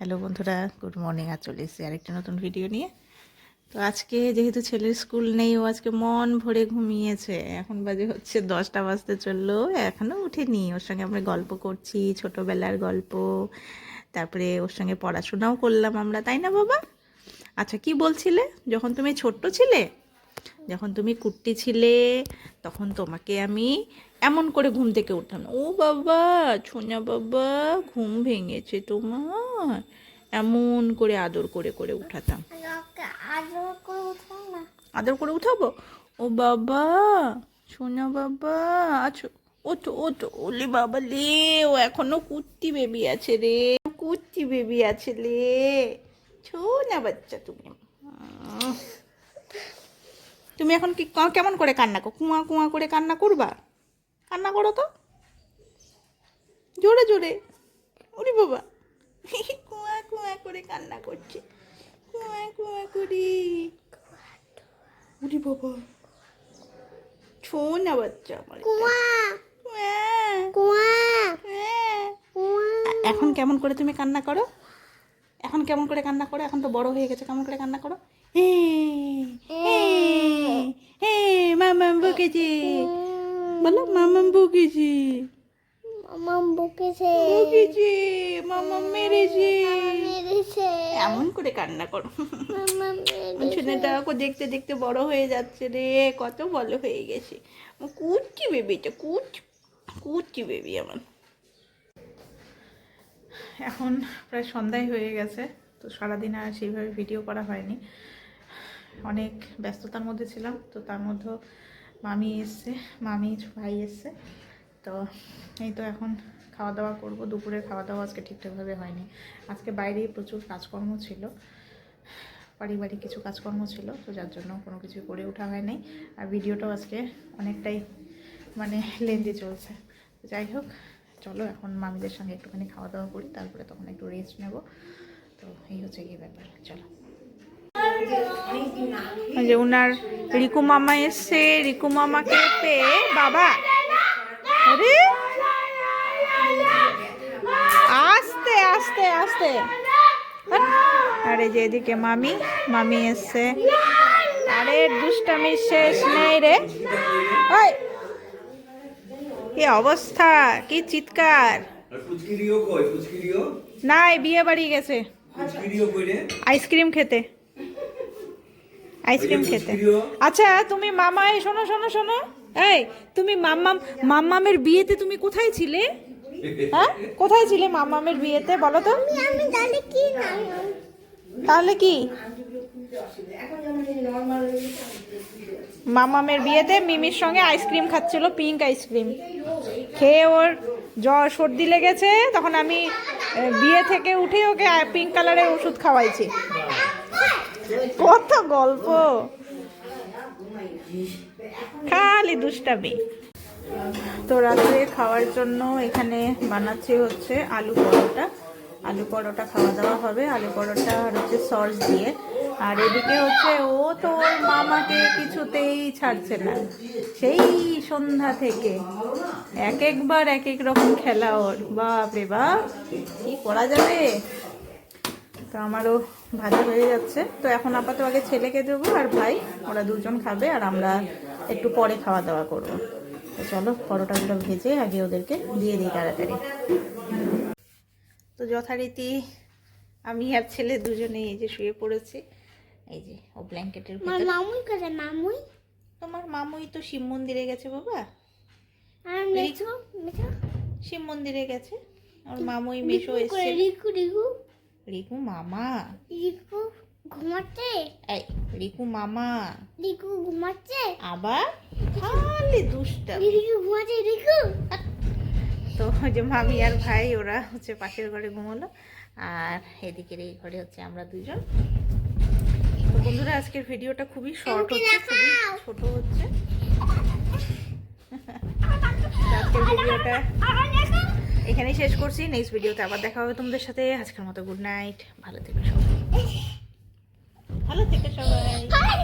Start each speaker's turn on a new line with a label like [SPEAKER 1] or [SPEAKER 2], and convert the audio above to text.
[SPEAKER 1] Hello বন্ধুরা, good morning. আর চলে এসেছি আরেকটা নতুন ভিডিও নিয়ে। তো আজকে যেহেতু ছেলের স্কুল নেই, ও আজকে মন ভরে ঘুমিয়েছে। এখন বাজে হচ্ছে দশটা বাজতে চলল এখনও উঠেনি। ওর সঙ্গে আমরা গল্প করছি, ছোটোবেলার গল্প, তারপরে ওর সঙ্গে পড়াশোনাও করলাম আমরা, তাই না বাবা? আচ্ছা কি বলছিলে? যখন তুমি ছোট্ট ছিলে, যখন তুমি কুট্টি ছিলে, তখন তোমাকে আমি এমন করে ঘুম থেকে উঠতাম। ও বাবা ছোনা বাবা, ঘুম ভেঙেছে তোমার। এমন করে আদর করে করে উঠাতাম।
[SPEAKER 2] আদর করে
[SPEAKER 1] উঠাবো? ও বাবা সোনা বাবা আছো ও তো ও তো ওলে বাবা লে ও এখনও কুত্তি বেবি আছে রে কুত্তি বেবি আছে লে। ছোনা বাচ্চা তুমি। তুমি এখন কি কেমন করে কান্না করো কুয়া কুয়া করে কান্না করবা? কান্না করো তো। জোরে জোরে। ওরে বাবা। কুয়া কুয়া করে কান্না করছে। কুয়া কুয়া করি। ওরে বাবা। ছো না বাচ্চা আমার এখন কেমন করে তুমি কান্না করো? এখন কেমন করে কান্না করো? এখন তো বড় হয়ে গেছে কেমন করে কান্না করো? হে হে হে মামাম বকেছে। বলো মামাম বকেছে।
[SPEAKER 2] মামা বকেছে।
[SPEAKER 1] বকেছে মামাম মেরেছে।
[SPEAKER 2] মেরেছে।
[SPEAKER 1] এমন করে কান্না করো। ছেলেটা ওকে দেখতে দেখতে বড় হয়ে যাচ্ছে রে কত বড় হয়ে গেছে। কুচি বেবিটা কুচ কুচি বেবি আমার। এখন প্রায় সন্ধ্যায় হয়ে গেছে তো সারাদিন আর সেইভাবে ভিডিও করা হয়নি। অনেক ব্যস্ততার মধ্যে ছিলাম তো তার মধ্যে মামি এসছে মামি ভাই এসছে। তো এই তো এখন খাওয়া দাওয়া করব। দুপুরের খাওয়া দাওয়া আজকে ঠিকঠাকভাবে হয়নি। আজকে বাইরে প্রচুর কাজকর্ম ছিল। পারিবারিক কিছু কাজকর্ম ছিল, তো যার জন্য কোনো কিছু করে ওঠা হয় নাই আর ভিডিওটাও আজকে অনেকটাই মানে লেন্দি চলছে। যাই হোক, চলো এখন মামিদের সঙ্গে একটুখানি খাওয়া দাওয়া করি, তারপরে তখন একটু রেস্ট নেব। তো এই হচ্ছে কি ব্যাপার, চলো। যে উনার রিকু মামা এসছে, রিকু মামাকে পেয়ে, বাবা আরে আস্তে আস্তে। আর এই যে এদিকে মামি মামি এসছে। আরে দুষ্টামি শেষ নেই রে। ওই কি অবস্থা? কি চিৎকার? নাই বিয়ে বাড়ি গেছে। আইসক্রিম খেতে। আইসক্রিম খেতে। আচ্ছা তুমি মামাই শোনো শোনো শোনো। এই তুমি মাম্মাম মাম্মামের বিয়েতে তুমি কোথায় ছিলে? হ্যাঁ? কোথায় ছিলে মাম্মামের বিয়েতে বলো তো?
[SPEAKER 2] তাহলে কি
[SPEAKER 1] মামামের বিয়েতে মিমির সঙ্গে আইসক্রিম খাচ্ছিল পিঙ্ক আইসক্রিম। খেয়ে ওর জ্বর সর্দি লেগেছে তখন আমি বিয়ে থেকে উঠে ওকে পিঙ্ক কালারের ওষুধ খাওয়াইছি। কত গল্প! খালি দুষ্টামি। তো রাত্রে খাওয়ার জন্য এখানে বানাচ্ছি হচ্ছে আলু পরোটা। আলু পরোটা খাওয়া দাওয়া হবে। আলু পরোটা আর হচ্ছে সস দিয়ে। আর এদিকে হচ্ছে ও তো ওর মামাকে কিছুতেই ছাড়ছে না। সেই সন্ধ্যা থেকে এক একবার এক এক রকম খেলা ওর। বাপ রে বাপ, কি করা যাবে? তো আমারও ভাজা হয়ে যাচ্ছে। তো এখন আপাতত আগে ছেলেকে দেবো আর ভাই, ওরা দুজন খাবে আর আমরা একটু পরে খাওয়া দাওয়া করব। তো চলো পরোটাগুলো ভেজে আগে ওদেরকে দিয়ে দিই তাড়াতাড়ি। তো যথারীতি আমি আর ছেলে দুজনে এই যে শুয়ে পড়েছি এই যে ও ব্ল্যাঙ্কেটের
[SPEAKER 2] মামুই করে মামুই?
[SPEAKER 1] তোমার মামুই তো শিব মন্দিরে গেছে বাবা। শিব মন্দিরে গেছে। ওর মামুই মেশো এসছে।
[SPEAKER 2] রিকু রিকু।
[SPEAKER 1] রিকু মামা।
[SPEAKER 2] রিকু ঘুমাচ্ছে?
[SPEAKER 1] এই রিকু মামা।
[SPEAKER 2] রিকু ঘুমাচ্ছে?
[SPEAKER 1] আবার? খালি দুষ্টা
[SPEAKER 2] রিকু ঘুমাচ্ছে রিকু
[SPEAKER 1] তো যে মামি আর ভাই ওরা হচ্ছে পাশের ঘরে ঘুমালো। আর এদিকের এই ঘরে হচ্ছে আমরা দুজন তো বন্ধুরা আজকের ভিডিওটা খুবই শর্ট হচ্ছে খুবই ছোট হচ্ছে। আজকের ভিডিওটা এখানেই শেষ করছি। নেক্সট ভিডিওতে আবার দেখা হবে তোমাদের সাথে। আজকের মতো গুড নাইট ভালো থেকো সবাই। ভালো থেকে সবাই।
[SPEAKER 2] আরে